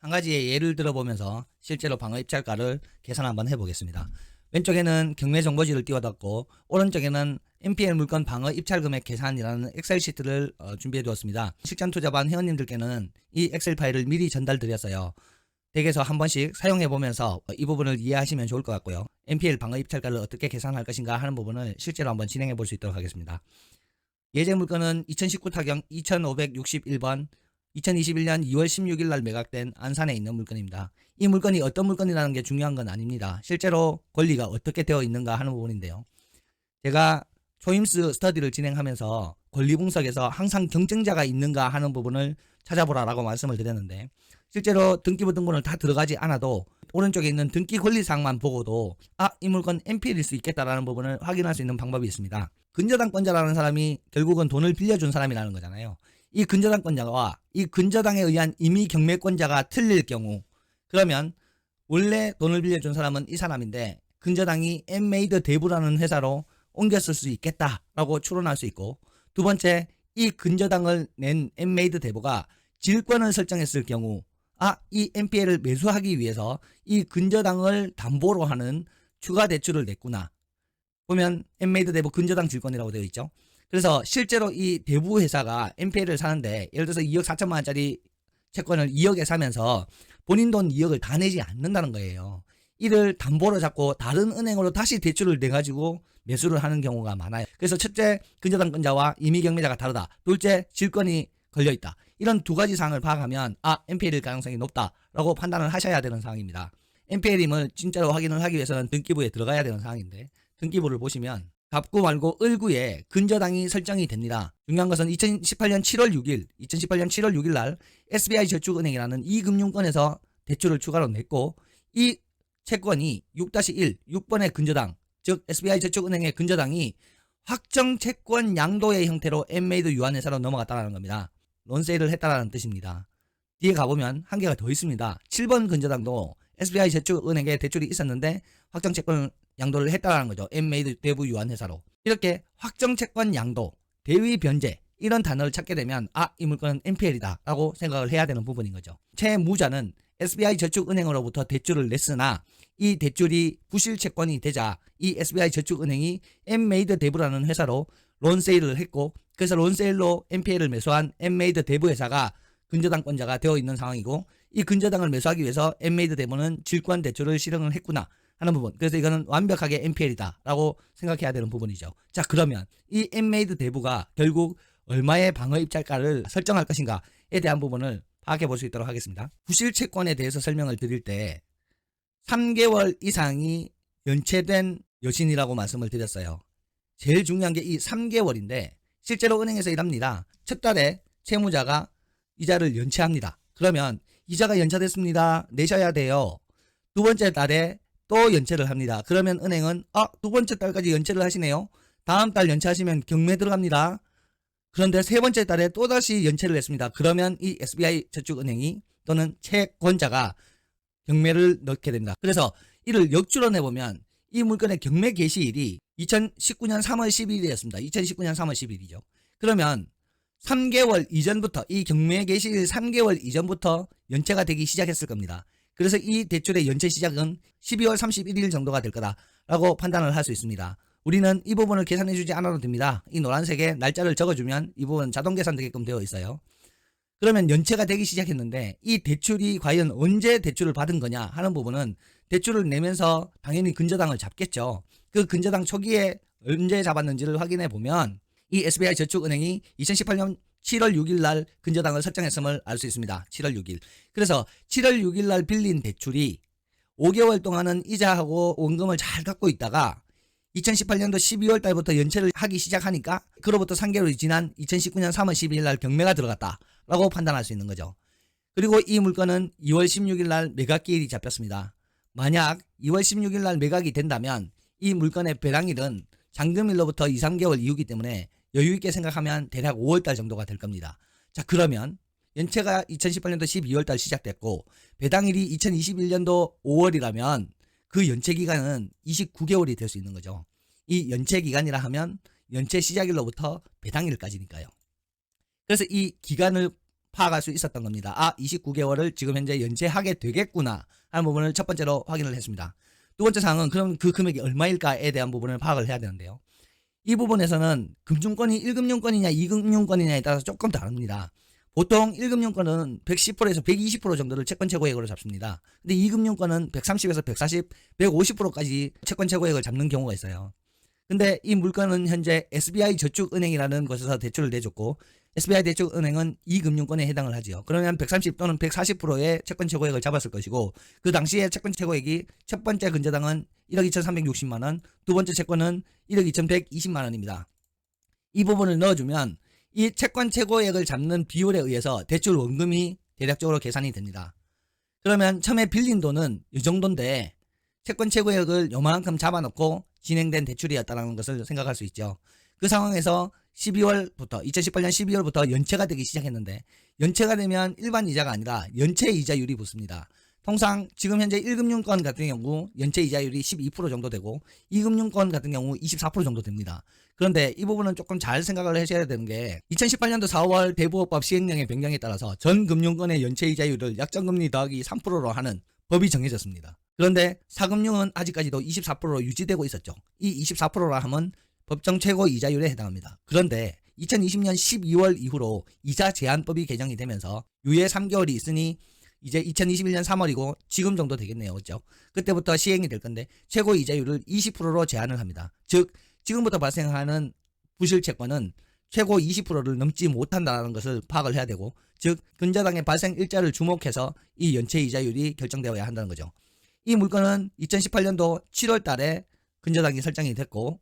한 가지의 예를 들어보면서 실제로 방어 입찰가를 계산 한번 해보겠습니다. 왼쪽에는 경매 정보지를 띄워뒀고 오른쪽에는 NPL 물건 방어 입찰 금액 계산이라는 엑셀 시트를 어, 준비해 두었습니다. 실전 투자반 회원님들께는 이 엑셀 파일을 미리 전달드렸어요. 댁에서 한 번씩 사용해 보면서 이 부분을 이해하시면 좋을 것 같고요. NPL 방어 입찰가를 어떻게 계산할 것인가 하는 부분을 실제로 한번 진행해 볼 수 있도록 하겠습니다. 예제 물건은 2019 타경 2561번 2021년 2월 16일 날 매각된 안산에 있는 물건입니다. 이 물건이 어떤 물건이라는 게 중요한 건 아닙니다. 실제로 권리가 어떻게 되어 있는가 하는 부분인데요. 제가 초임스 스터디를 진행하면서 권리 분석에서 항상 경쟁자가 있는가 하는 부분을 찾아보라라고 말씀을 드렸는데 실제로 등기부 등본을 다 들어가지 않아도 오른쪽에 있는 등기 권리사항만 보고도 아 이 물건 NPL일 수 있겠다라는 부분을 확인할 수 있는 방법이 있습니다. 근저당권자라는 사람이 결국은 돈을 빌려준 사람이라는 거잖아요. 이 근저당권자와 이 근저당에 의한 임의 경매권자가 틀릴 경우 그러면 원래 돈을 빌려준 사람은 이 사람인데 근저당이 엠메이드 대부라는 회사로 옮겼을 수 있겠다라고 추론할 수 있고 두 번째 이 근저당을 낸 엠메이드 대부가 질권을 설정했을 경우 아이 NPL을 매수하기 위해서 이 근저당을 담보로 하는 추가 대출을 냈구나. 보면 엠메이드 대부 근저당 질권이라고 되어 있죠 그래서 실제로 이 대부 회사가 NPL을 사는데 예를 들어서 2억 4천만 원짜리 채권을 2억에 사면서 본인 돈 2억을 다 내지 않는다는 거예요. 이를 담보로 잡고 다른 은행으로 다시 대출을 내 가지고 매수를 하는 경우가 많아요. 그래서 첫째 근저당권자와 임의경매자가 다르다. 둘째 질권이 걸려 있다. 이런 두 가지 사항을 파악하면 아 NPL일 가능성이 높다라고 판단을 하셔야 되는 상황입니다. NPL임을 진짜로 확인을 하기 위해서는 등기부에 들어가야 되는 상황인데 등기부를 보시면 갑구 말고 을구에 근저당이 설정이 됩니다. 중요한 것은 2018년 7월 6일, 2018년 7월 6일 날 SBI 저축은행이라는 이 금융권에서 대출을 추가로 냈고 이 채권이 6-1, 6번의 근저당, 즉 SBI 저축은행의 근저당이 확정 채권 양도의 형태로 엠메이드 유한회사로 넘어갔다는 겁니다. 론세일을 했다는 뜻입니다. 뒤에 가보면 한 개가 더 있습니다. 7번 근저당도 SBI 저축은행에 대출이 있었는데 확정 채권 양도를 했다는 거죠. 엠메이드 대부 유한 회사로. 이렇게 확정 채권 양도, 대위 변제 이런 단어를 찾게 되면 아, 이 물건은 NPL이다라고 생각을 해야 되는 부분인 거죠. 채무자는 SBI 저축은행으로부터 대출을 냈으나 이 대출이 부실 채권이 되자 이 SBI 저축은행이 엠메이드 대부라는 회사로 론세일을 했고 그래서 론세일로 NPL을 매수한 엠메이드 대부 회사가 근저당권자가 되어 있는 상황이고 이 근저당을 매수하기 위해서 엠메이드 대부는 질권 대출을 실행을 했구나 하는 부분. 그래서 이거는 완벽하게 NPL이다라고 생각해야 되는 부분이죠. 자, 그러면 이 엠메이드 대부가 결국 얼마의 방어 입찰가를 설정할 것인가에 대한 부분을 파악해 볼 수 있도록 하겠습니다. 부실 채권에 대해서 설명을 드릴 때 3개월 이상이 연체된 여신이라고 말씀을 드렸어요. 제일 중요한 게 이 3개월인데 실제로 은행에서 일합니다. 첫 달에 채무자가 이자를 연체합니다. 그러면 이자가 연체됐습니다. 내셔야 돼요. 두 번째 달에 또 연체를 합니다. 그러면 은행은 아, 두 번째 달까지 연체를 하시네요. 다음 달 연체하시면 경매 들어갑니다. 그런데 세 번째 달에 또다시 연체를 했습니다. 그러면 이 SBI 저축은행이 또는 채권자가 경매를 넣게 됩니다. 그래서 이를 역주로 내보면 이 물건의 경매 개시일이 2019년 3월 12일이었습니다. 2019년 3월 12일이죠. 그러면 3개월 이전부터 이 경매 개시일 3개월 이전부터 연체가 되기 시작했을 겁니다. 그래서 이 대출의 연체 시작은 12월 31일 정도가 될 거다라고 판단을 할 수 있습니다. 우리는 이 부분을 계산해 주지 않아도 됩니다. 이 노란색에 날짜를 적어주면 이 부분 자동 계산되게끔 되어 있어요. 그러면 연체가 되기 시작했는데 이 대출이 과연 언제 대출을 받은 거냐 하는 부분은 대출을 내면서 당연히 근저당을 잡겠죠. 그 근저당 초기에 언제 잡았는지를 확인해 보면 이 SBI 저축은행이 2018년 7월 6일 날 근저당을 설정했음을 알 수 있습니다. 7월 6일. 그래서 7월 6일 날 빌린 대출이 5개월 동안은 이자하고 원금을 잘 갖고 있다가 2018년도 12월 달부터 연체를 하기 시작하니까 그로부터 3개월이 지난 2019년 3월 12일 날 경매가 들어갔다라고 판단할 수 있는 거죠. 그리고 이 물건은 2월 16일 날 매각기일이 잡혔습니다. 만약 2월 16일 날 매각이 된다면 이 물건의 배당일은 잔금일로부터 2, 3개월 이후기 때문에 여유 있게 생각하면 대략 5월 달 정도가 될 겁니다. 자, 그러면 연체가 2018년도 12월 달 시작됐고 배당일이 2021년도 5월이라면 그 연체 기간은 29개월이 될 수 있는 거죠. 이 연체 기간이라 하면 연체 시작일로부터 배당일까지니까요. 그래서 이 기간을 파악할 수 있었던 겁니다. 아, 29개월을 지금 현재 연체하게 되겠구나 하는 부분을 첫 번째로 확인을 했습니다. 두 번째 사항은 그럼 그 금액이 얼마일까에 대한 부분을 파악을 해야 되는데요. 이 부분에서는 금융권이 1금융권이냐 2금융권이냐에 따라서 조금 다릅니다. 보통 1금융권은 110%에서 120% 정도를 채권 최고액으로 잡습니다. 근데 2금융권은 130에서 140, 150%까지 채권 최고액을 잡는 경우가 있어요. 근데 이 물건은 현재 SBI 저축은행이라는 곳에서 대출을 내줬고 SBI 대출은행은 이 금융권에 해당을 하지요. 그러면 130 또는 140%의 채권 최고액을 잡았을 것이고 그 당시에 채권 최고액이 첫 번째 근저당은 1억 2,360만 원, 두 번째 채권은 1억 2,120만 원입니다. 이 부분을 넣어주면 이 채권 최고액을 잡는 비율에 의해서 대출 원금이 대략적으로 계산이 됩니다. 그러면 처음에 빌린 돈은 이 정도인데 채권 최고액을 요만큼 잡아놓고 진행된 대출이었다는 것을 생각할 수 있죠. 그 상황에서 12월부터 2018년 12월부터 연체가 되기 시작했는데 연체가 되면 일반 이자가 아니라 연체 이자율이 붙습니다. 통상 지금 현재 1금융권 같은 경우 연체 이자율이 12% 정도 되고 2금융권 같은 경우 24% 정도 됩니다. 그런데 이 부분은 조금 잘 생각을 하셔야 되는 게 2018년도 4월 대부업법 시행령의 변경에 따라서 전 금융권의 연체 이자율을 약정금리 더하기 3%로 하는 법이 정해졌습니다. 그런데 사금융은 아직까지도 24%로 유지되고 있었죠. 이 24%라 하면 법정 최고 이자율에 해당합니다. 그런데 2020년 12월 이후로 이자 제한법이 개정이 되면서 유예 3개월이 있으니 이제 2021년 3월이고 지금 정도 되겠네요. 그렇죠? 그때부터 시행이 될 건데 최고 이자율을 20%로 제한을 합니다. 즉 지금부터 발생하는 부실 채권은 최고 20%를 넘지 못한다는 것을 파악을 해야 되고 즉 근저당의 발생 일자를 주목해서 이 연체 이자율이 결정되어야 한다는 거죠. 이 물건은 2018년도 7월 달에 근저당이 설정이 됐고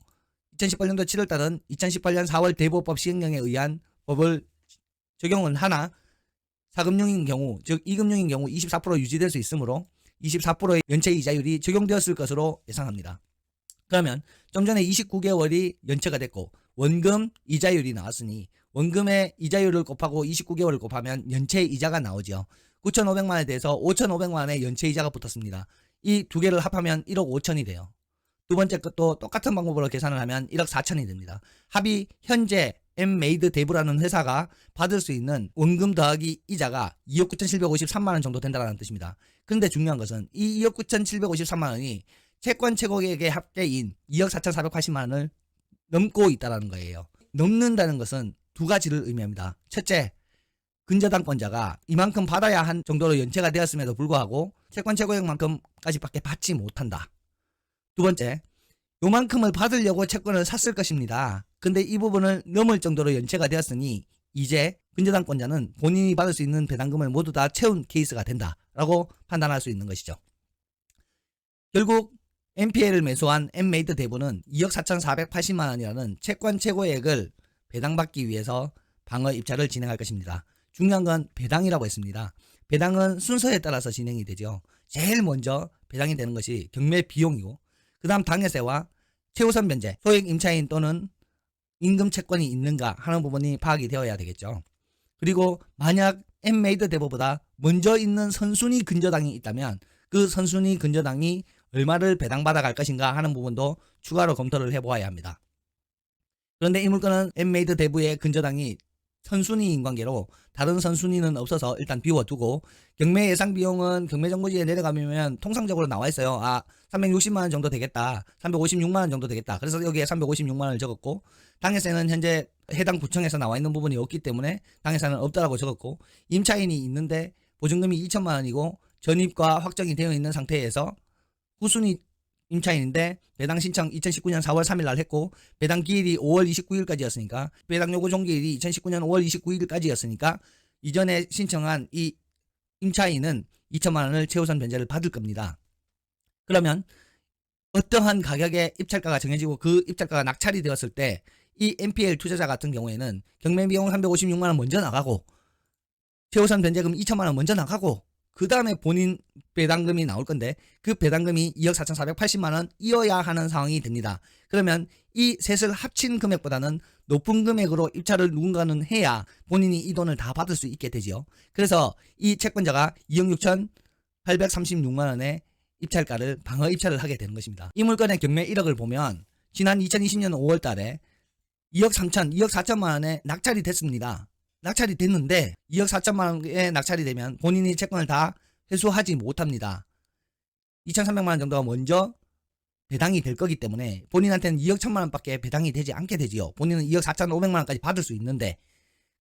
2018년도 7월 달은 2018년 4월 대보법 시행령에 의한 법을 적용은 하나 사금융인 경우 즉 이금융인 경우 24% 유지될 수 있으므로 24%의 연체 이자율이 적용되었을 것으로 예상합니다. 그러면 좀 전에 29개월이 연체가 됐고 원금 이자율이 나왔으니 원금의 이자율을 곱하고 29개월을 곱하면 연체 이자가 나오죠. 9,500만 원에 대해서 5,500만 원의 연체 이자가 붙었습니다. 이 두 개를 합하면 1억 5천이 돼요. 두 번째 것도 똑같은 방법으로 계산을 하면 1억 4천이 됩니다. 합이 현재 엠메이드 대부라는 회사가 받을 수 있는 원금 더하기 이자가 2억 9,753만 원 정도 된다는 뜻입니다. 그런데 중요한 것은 이 2억 9,753만 원이 채권 최고액의 합계인 2억 4,480만 원을 넘고 있다는 거예요. 넘는다는 것은 두 가지를 의미합니다. 첫째, 근저당권자가 이만큼 받아야 한 정도로 연체가 되었음에도 불구하고 채권 최고액만큼까지밖에 받지 못한다. 두 번째, 요만큼을 받으려고 채권을 샀을 것입니다. 근데 이 부분을 넘을 정도로 연체가 되었으니 이제 근저당권자는 본인이 받을 수 있는 배당금을 모두 다 채운 케이스가 된다라고 판단할 수 있는 것이죠. 결국 NPL을 매수한 엠메이드 대부는 2억 4,480만 원이라는 채권 최고액을 배당받기 위해서 방어 입찰을 진행할 것입니다. 중요한 건 배당이라고 했습니다. 배당은 순서에 따라서 진행이 되죠. 제일 먼저 배당이 되는 것이 경매 비용이고 그 다음 당해세와 최우선 변제, 소액 임차인 또는 임금 채권이 있는가 하는 부분이 파악이 되어야 되겠죠. 그리고 만약 엠메이드 대보보다 먼저 있는 선순위 근저당이 있다면 그 선순위 근저당이 얼마를 배당받아 갈 것인가 하는 부분도 추가로 검토를 해보아야 합니다. 그런데 이 물건은 엠메이드 대부의 근저당이 선순위 인 관계로 다른 선순위는 없어서 일단 비워두고 경매 예상 비용은 경매 정보지에 내려가면 통상적으로 나와 있어요. 아 360만 원 정도 되겠다. 356만 원 정도 되겠다. 그래서 여기에 356만 원을 적었고 당해세는 현재 해당 구청에서 나와 있는 부분이 없기 때문에 당해세는 없다라고 적었고 임차인이 있는데 보증금이 2천만 원이고 전입과 확정이 되어 있는 상태에서 후순위 임차인인데 배당 신청 2019년 4월 3일 날 했고 배당 기일이 5월 29일까지였으니까 배당 요구 종기일이 2019년 5월 29일까지였으니까 이전에 신청한 이 임차인은 2천만 원을 최우선 변제를 받을 겁니다. 그러면 어떠한 가격의 입찰가가 정해지고 그 입찰가가 낙찰이 되었을 때 이 NPL 투자자 같은 경우에는 경매 비용 356만 원 먼저 나가고 최우선 변제금 2천만 원 먼저 나가고 그 다음에 본인 배당금이 나올 건데 그 배당금이 2억 4,480만 원 이어야 하는 상황이 됩니다. 그러면 이 셋을 합친 금액보다는 높은 금액으로 입찰을 누군가는 해야 본인이 이 돈을 다 받을 수 있게 되지요. 그래서 이 채권자가 2억 6,836만 원의 입찰가를 방어 입찰을 하게 되는 것입니다. 이 물건의 경매 1억을 보면 지난 2020년 5월 달에 2억 3천, 2억 4천만 원에 낙찰이 됐습니다. 낙찰이 됐는데 2억 4천만 원에 낙찰이 되면 본인이 채권을 다 회수하지 못합니다. 2,300만 원 정도가 먼저 배당이 될 거기 때문에 본인한테는 2억 1천만 원밖에 배당이 되지 않게 되지요. 본인은 2억 4,500만 원까지 받을 수 있는데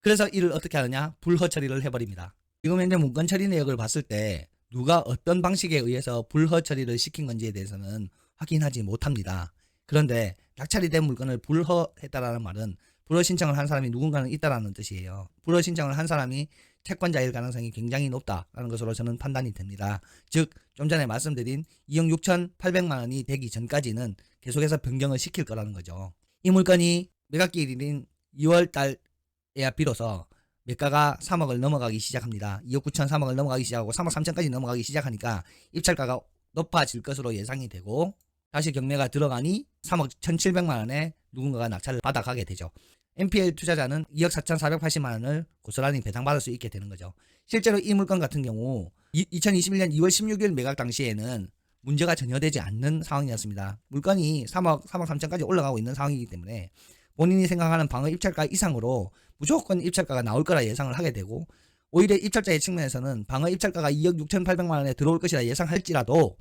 그래서 이를 어떻게 하느냐? 불허 처리를 해버립니다. 지금 현재 문건 처리 내역을 봤을 때 누가 어떤 방식에 의해서 불허 처리를 시킨 건지에 대해서는 확인하지 못합니다. 그런데 낙찰이 된 물건을 불허했다라는 말은 불허 신청을 한 사람이 누군가는 있다라는 뜻이에요. 불허 신청을 한 사람이 채권자일 가능성이 굉장히 높다라는 것으로 저는 판단이 됩니다. 즉, 좀 전에 말씀드린 2억 6,800만 원이 되기 전까지는 계속해서 변경을 시킬 거라는 거죠. 이 물건이 매각기일인 2월 달에야 비로소 매가가 3억을 넘어가기 시작합니다. 2억 9천 3억을 넘어가기 시작하고 3억 3천까지 넘어가기 시작하니까 입찰가가 높아질 것으로 예상이 되고 다시 경매가 들어가니 3억 1,700만 원에 누군가가 낙찰을 받아가게 되죠. NPL 투자자는 2억 4,480만 원을 고스란히 배당받을 수 있게 되는 거죠. 실제로 이 물건 같은 경우 2021년 2월 16일 매각 당시에는 문제가 전혀 되지 않는 상황이었습니다. 물건이 3억, 3억 3천까지 올라가고 있는 상황이기 때문에 본인이 생각하는 방어 입찰가 이상으로 무조건 입찰가가 나올 거라 예상을 하게 되고 오히려 입찰자의 측면에서는 방어 입찰가가 2억 6,800만 원에 들어올 것이라 예상할지라도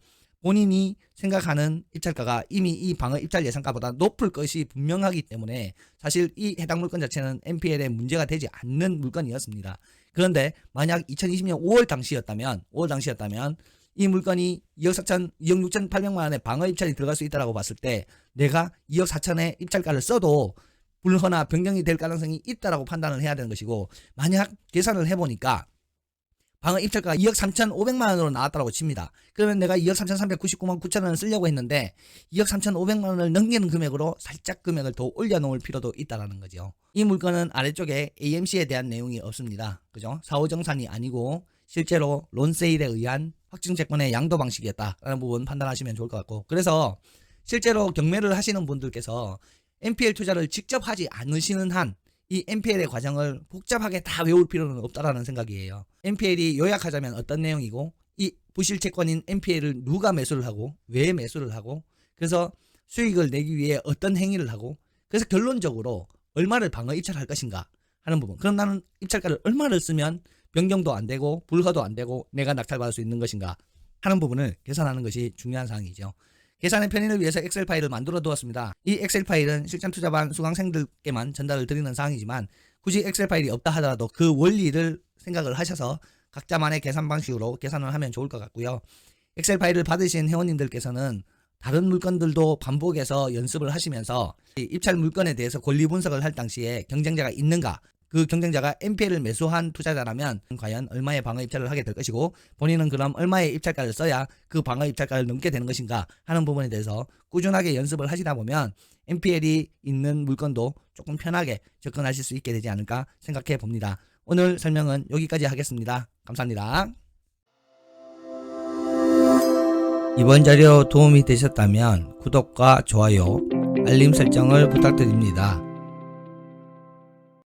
본인이 생각하는 입찰가가 이미 이 방어 입찰 예상가보다 높을 것이 분명하기 때문에 사실 이 해당 물건 자체는 NPL에 문제가 되지 않는 물건이었습니다. 그런데 만약 2020년 5월 당시였다면 5월 당시였다면 이 물건이 2억 4천, 2억 6천 8백만 원의 방어 입찰이 들어갈 수 있다라고 봤을 때 내가 2억 4천의 입찰가를 써도 불허나 변경이 될 가능성이 있다라고 판단을 해야 되는 것이고 만약 계산을 해보니까 방어 입찰가가 2억 3,500만 원으로 나왔다고 칩니다. 그러면 내가 2억 3,399만 9천 원을 쓰려고 했는데 2억 3,500만 원을 넘기는 금액으로 살짝 금액을 더 올려놓을 필요도 있다라는 거죠. 이 물건은 아래쪽에 AMC에 대한 내용이 없습니다. 그죠? 사후정산이 아니고 실제로 론세일에 의한 확증채권의 양도 방식이었다라는 부분 판단하시면 좋을 것 같고 그래서 실제로 경매를 하시는 분들께서 NPL 투자를 직접 하지 않으시는 한 이 NPL의 과정을 복잡하게 다 외울 필요는 없다라는 생각이에요. NPL이 요약하자면 어떤 내용이고 이 부실 채권인 NPL을 누가 매수를 하고 왜 매수를 하고 그래서 수익을 내기 위해 어떤 행위를 하고 그래서 결론적으로 얼마를 방어 입찰할 것인가 하는 부분. 그럼 나는 입찰가를 얼마를 쓰면 변경도 안 되고 불허도 안 되고 내가 낙찰받을 수 있는 것인가 하는 부분을 계산하는 것이 중요한 사항이죠. 계산의 편의를 위해서 엑셀 파일을 만들어 두었습니다. 이 엑셀 파일은 실전 투자반 수강생들께만 전달을 드리는 사항이지만 굳이 엑셀 파일이 없다 하더라도 그 원리를 생각을 하셔서 각자만의 계산 방식으로 계산을 하면 좋을 것 같고요. 엑셀 파일을 받으신 회원님들께서는 다른 물건들도 반복해서 연습을 하시면서 이 입찰 물건에 대해서 권리 분석을 할 당시에 경쟁자가 있는가 그 경쟁자가 NPL을 매수한 투자자라면 과연 얼마의 방어 입찰을 하게 될 것이고 본인은 그럼 얼마의 입찰가를 써야 그 방어 입찰가를 넘게 되는 것인가 하는 부분에 대해서 꾸준하게 연습을 하시다 보면 NPL이 있는 물건도 조금 편하게 접근하실 수 있게 되지 않을까 생각해 봅니다. 오늘 설명은 여기까지 하겠습니다. 감사합니다. 이번 자료 도움이 되셨다면 구독과 좋아요, 알림 설정을 부탁드립니다.